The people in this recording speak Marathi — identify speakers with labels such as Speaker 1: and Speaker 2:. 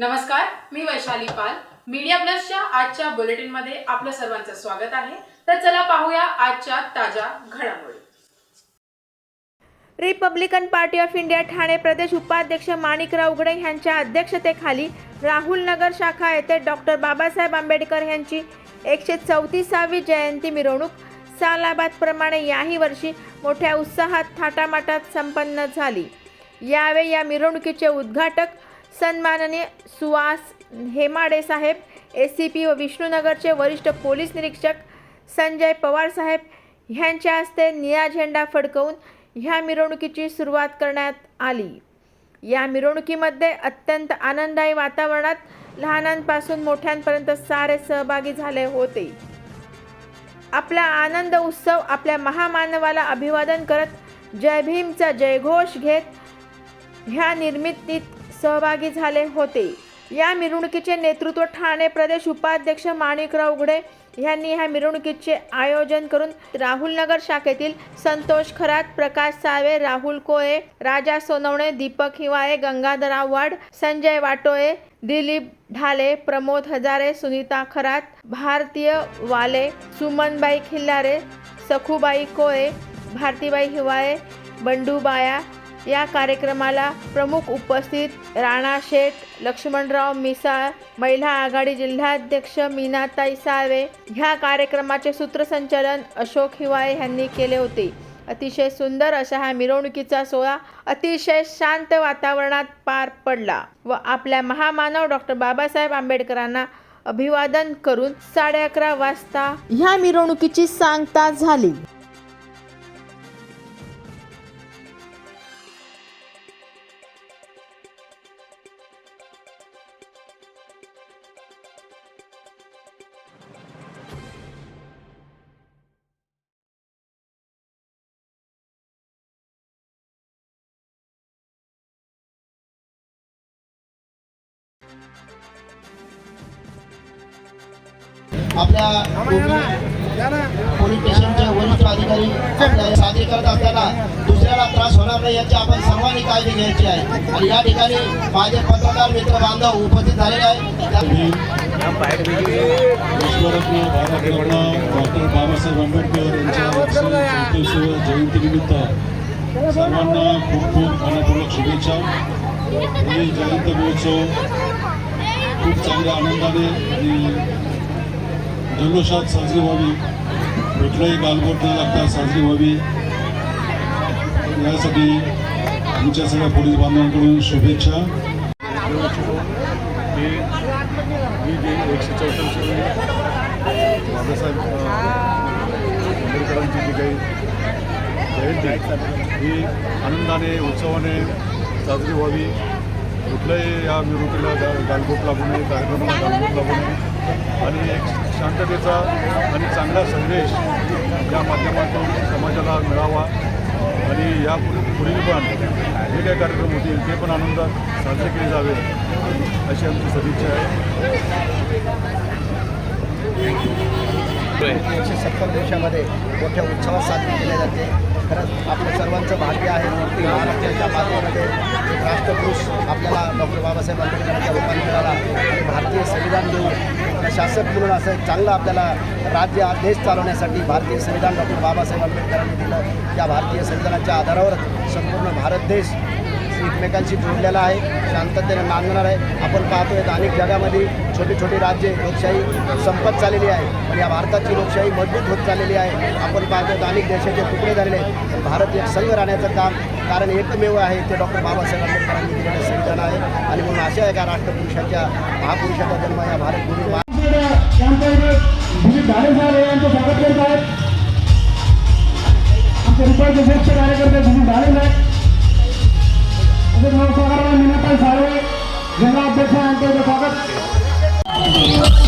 Speaker 1: नमस्कार मी वैशाली पाल. मीडिया प्लसच्या आजच्या बुलेटिनमध्ये आपलं सर्वांचं स्वागत आहे. तर चला पाहूया आजच्या ताज्या घडामोडी.
Speaker 2: Republican party of India Thane प्रदेश उपाध्यक्ष माणिकराव उघडे यांच्या अध्यक्षतेखाली राहुल नगर शाखा येथे डॉक्टर बाबासाहेब आंबेडकर यांची एकशे चौतीसावी जयंती मिरवणूक सालाबादप्रमाणे याही वर्षी मोठ्या उत्साहात थाटामाटात संपन्न झाली. यावेळी या मिरवणुकीचे उद्घाटक सन्माननीय Suhas Hemade saheb S C P व विष्णुनगरचे वरिष्ठ पोलीस निरीक्षक संजय पवार साहेब ह्यांच्या हस्ते निळा झेंडा फडकवून ह्या मिरवणुकीची सुरुवात करण्यात आली. या मिरवणुकीमध्ये अत्यंत आनंददायी वातावरणात लहानांपासून मोठ्यांपर्यंत सारे सहभागी झाले होते. आपला आनंद उत्सव आपल्या महामानवाला अभिवादन करत जय भीमचा जयघोष घेत ह्या निर्मितीत सहभागी झाले होते. या मिरवणुकीचे नेतृत्व ठाणे प्रदेश उपाध्यक्ष माणिकराव उघडे यांनी ह्या मिरवणुकीचे आयोजन करून राहुल नगर शाखेतील संतोष खरात प्रकाश सावे राहुल कोळे राजा सोनवणे दीपक हिवाळे गंगाधर आव्हाड संजय वाटोळे दिलीप ढाले प्रमोद हजारे सुनीता खरात भारतीय वाले सुमनबाई खिल्लारे सखूबाई कोळे भारतीबाई हिवाळे बंडूबाया या कार्यक्रमाला प्रमुख उपस्थित राणा शेठ लक्ष्मणराव मिसाळ महिला आघाडी जिल्हाध्यक्ष मीनाताई साळवे. ह्या कार्यक्रमाचे सूत्रसंचालन अशोक हिवाळे यांनी केले होते. अतिशय सुंदर अशा ह्या मिरवणुकीचा सोहळा अतिशय शांत वातावरणात पार पडला व आपल्या महामानव डॉक्टर बाबासाहेब आंबेडकरांना अभिवादन करून साडे अकरा वाजता ह्या मिरवणुकीची सांगता झाली.
Speaker 3: आपल्या पोलीस स्टेशनचे वरिष्ठ अधिकारी आपल्या करत असताना दुसऱ्याला त्रास होणार नाही याची आपण सर्वांनी काळजी घ्यायची आहे. आणि या ठिकाणी माझे पत्रकार मित्र बांधव उपस्थित झालेले आहेत.
Speaker 4: डॉक्टर बाबासाहेब आंबेडकर यांच्या चौतीसव्या जयंतीनिमित्त सर्वांना खूप खूप मनापूर्वक शुभेच्छा. जयंती महोत्सव खूप चांगल्या आनंदाने आणि जल्लोषात साजरी व्हावी कुठलाही गालबोट न लागता साजरी व्हावी यासाठी आमच्या सगळ्या पोलीस बांधवांकडून शुभेच्छा
Speaker 5: हे ही जे एकशे चौथ्याऐंशी बाबासाहेब अ, आंबेडकरांची जी काही जयंती ही आनंदाने उत्सवाने साजरी व्हावी कुठल्याही या गा गालबोट लागू नये कार्यक्रमाला गालबोट लागू नये. आणि एक शांततेचा आणि चांगला संदेश या माध्यमातून समाजाला मिळावा. आणि या पुढे पुढील पण जे काही कार्यक्रम होतील ते पण आनंदात साजरे केले जावे अशी आमची सदिच्छा आहे.
Speaker 3: एकशे सत्तर देशामध्ये मोठ्या उत्सवात साजरी केले जाते. खरंच आपलं सर्वांचं भाग्य आहे की महाराष्ट्राच्या माध्यमामध्ये राष्ट्रपुरुष आपल्याला डॉक्टर बाबासाहेब आंबेडकरांच्या रूपाने मिळाला आणि भारतीय संविधान देऊन शासक म्हणून असं एक चांगलं आपल्याला राज्य देश चालवण्यासाठी भारतीय संविधान डॉक्टर बाबासाहेब आंबेडकरांनी दिलं. त्या भारतीय संविधानाच्या आधारावरच संपूर्ण भारत देश एकमेकांशी जोडलेला आहे शांततेने नांदणार आहे. आपण पाहतोय अनेक जगामध्ये छोटी छोटी राज्ये लोकशाही संपत चाललेली आहे. पण या भारताची लोकशाही मजबूत होत चाललेली आहे. आपण पाहतोय अनेक देशाचे तुकडे झालेले आहेत. पण भारत एक संघ राहण्याचं काम कारण एकमेव आहे ते डॉक्टर बाबासाहेब आंबेडकरांनी दिलेलं संविधान आहे. आणि म्हणून अशा एका राष्ट्रपुरुषाच्या महापुरुषाचा जन्म या भारत
Speaker 6: स्वागत